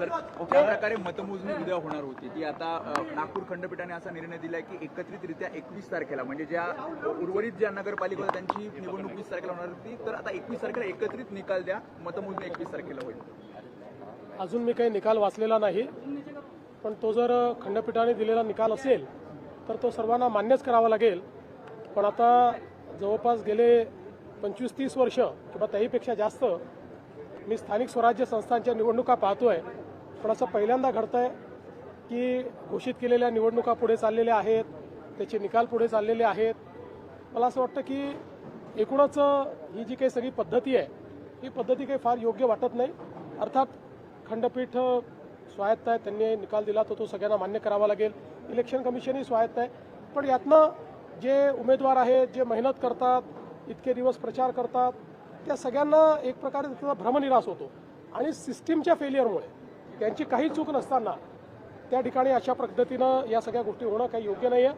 Sir ज्या प्रकारे मतमोजणी उद्या होणार होती. ती आता नागपूर खंडपीठाने असा निर्णय दिलाय की एकत्रितरित्या एकवीस तारखेला म्हणजे ज्या उर्वरित ज्या नगरपालिका होत्या त्यांची निवडणूक वीस तारखेला होणार होती तर आता एकवीस तारखेला एकत्रित निकाल द्या. मतमोजणी एकवीस तारखेला होईल. अजून मी काही निकाल वाचलेला नाही पण तो जर खंडपीठाने दिलेला निकाल असेल तर तो सर्वांना मान्यच करावा लागेल. पण आता जवळपास गेले पंचवीस तीस वर्ष किंवा त्याहीपेक्षा जास्त मी स्थानिक स्वराज्य संस्थांच्या निवडणुका पाहतोय. पण असं पहिल्यांदा घडतं आहे की घोषित केलेल्या निवडणुका पुढे चाललेल्या आहेत त्याचे निकाल पुढे चाललेले आहेत. मला असं वाटतं की एकूणच ही जी काही सगळी पद्धती आहे ही पद्धती काही फार योग्य वाटत नाही. अर्थात खंडपीठ स्वायत्त आहे त्यांनी निकाल दिला तर तो सगळ्यांना मान्य करावा लागेल. इलेक्शन कमिशनही स्वायत्त आहे. पण यातनं जे उमेदवार आहेत जे मेहनत करतात इतके दिवस प्रचार करतात त्या सगळ्यांना एक प्रकारे त्याचा भ्रमनिरास होतो. आणि सिस्टीमच्या फेलियरमुळे त्यांची काही चूक नसताना त्या ठिकाणी अशा पद्धतीनं या सगळ्या गोष्टी होणं काही योग्य नाही आहे